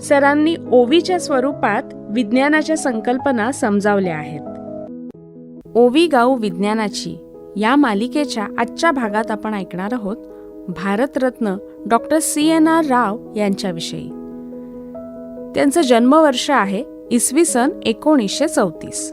सरांनी ओवीच्या स्वरूपात विज्ञानाच्या संकल्पना समजावल्या आहेत. ओवी गाऊ विज्ञानाची या मालिकेच्या आजच्या भागात आपण ऐकणार आहोत Bharat Ratna doctor C N R Rao यांच्याविषयी. त्यांचं जन्मवर्ष आहे इसवी सन एकोणीसशे चौतीस.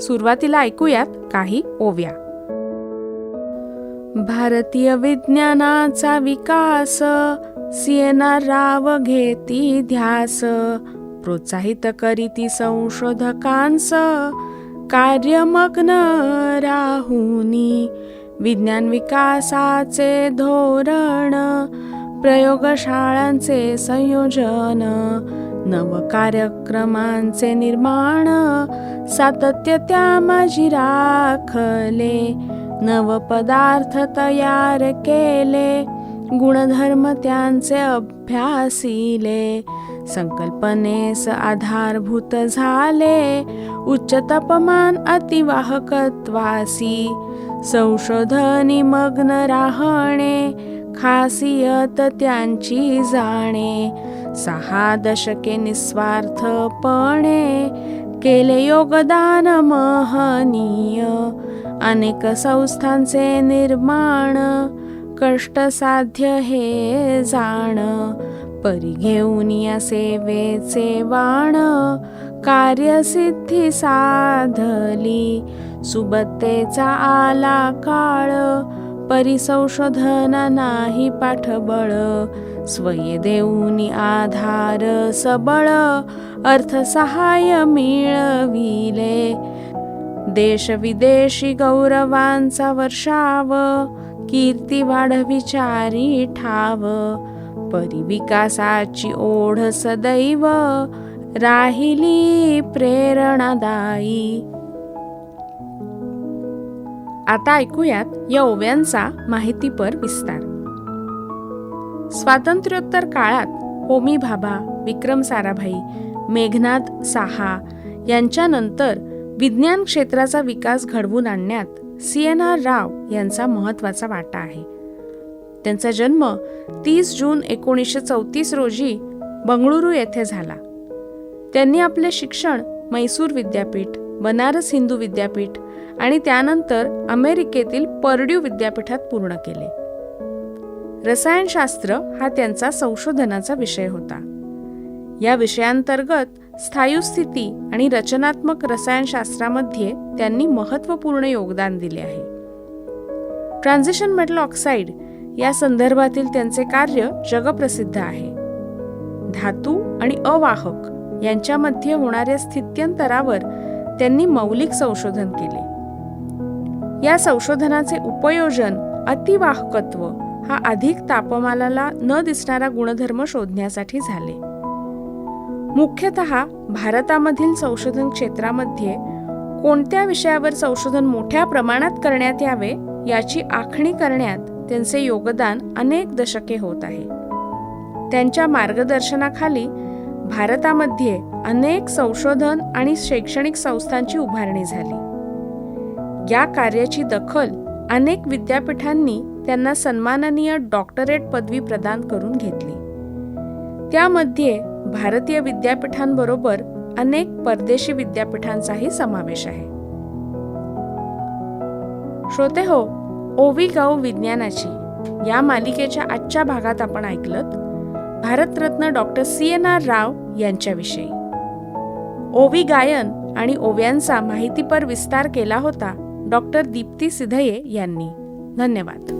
सुरुवातीला ऐकूयात काही ओव्या. भारतीय विज्ञानाचा विकास सीएनआर राव घेती ध्यास प्रोत्साहित करीती संशोधकांस कार्यमग्न राहुनी विज्ञान विकासाचे धोरण प्रयोगशाळांचे संयोजन नव कार्यक्रमांचे निर्माण. सातत्य त्या माझी राखले नव पदार्थ तयार केले. गुणधर्म त्यांचे अभ्यासिले संकल्पनेस आधारभूत झाले उच्च तापमान अतिवाहकत्वासी संशोधनी मग्न राहणे खासियत त्यांची जाणे सहा दशके निस्वार्थपणे केले योगदान महनीय अनेक संस्थांचे निर्माण कष्टसाध्य हे जाण. परी घेऊन या सेवेचे वाण. कार्यसिद्धी साधली. सुबत्तेचा आला काळ. परिसंशोधन नाही पाठबळ. स्वये देऊनी आधार सबळ. अर्थसहाय्य मिळविले. देश विदेशी गौरवांचा वर्षाव. कीर्ती वाढविचारी ठाव परिविकासाची ओढ सदैव राहिली प्रेरणादायी. आता ऐकूयात या ओव्यांचा माहितीपर विस्तार. स्वातंत्र्योत्तर काळात होमी भाभा विक्रम साराभाई मेघनाथ साहा यांच्यानंतर विज्ञान क्षेत्राचा विकास घडवून आणण्यात सी एन आर राव यांचा महत्त्वाचा वाटा आहे. त्यांचा जन्म तीस जून एकोणीसशे चौतीस रोजी बंगळुरू येथे झाला. त्यांनी आपले शिक्षण मैसूर विद्यापीठ बनारस हिंदू विद्यापीठ आणि त्यानंतर अमेरिकेतील पर्ड्यू विद्यापीठात पूर्ण केले. रसायनशास्त्र हा त्यांचा संशोधनाचा विषय होता. या विषयांतर्गत स्थायुस्थिती आणि रचनात्मक रसायनशास्त्रामध्ये त्यांनी महत्त्वपूर्ण योगदान दिले आहे. ट्रान्झिशन मेटल ऑक्साईड या संदर्भातील त्यांचे कार्य जगप्रसिद्ध आहे. धातू आणि अवाहक यांच्यामध्ये होणाऱ्या स्थित्यंतरावर त्यांनी मौलिक संशोधन केले. या संशोधनाचे उपयोजन अतिवाहकत्व हा अधिक तापमानाला न दिसणारा गुणधर्म शोधण्यासाठी झाले. मुख्यतः भारतामधील संशोधन क्षेत्रामध्ये कोणत्या विषयावर संशोधन मोठ्या प्रमाणात करण्यात यावे याची आखणी करण्यात त्यांचे योगदान अनेक दशके होत आहे. त्यांच्या मार्गदर्शनाखाली भारतामध्ये अनेक संशोधन आणि शैक्षणिक संस्थांची उभारणी झाली. या कार्याची दखल अनेक विद्यापीठांनी त्यांना सन्माननीय डॉक्टरेट पदवी प्रदान करून घेतली. त्यामध्ये भारतीय विद्यापीठांबरोबर अनेक परदेशी विद्यापीठांचाही समावेश आहे. श्रोते हो ओवी गाऊ विज्ञानाची या मालिकेच्या आजच्या भागात आपण ऐकलत Bharat Ratna doctor C N R Rao यांच्याविषयी. ओवी गायन आणि ओव्यांचा माहितीपर विस्तार केला होता डॉक्टर दीप्ती सिधये यांनी. धन्यवाद.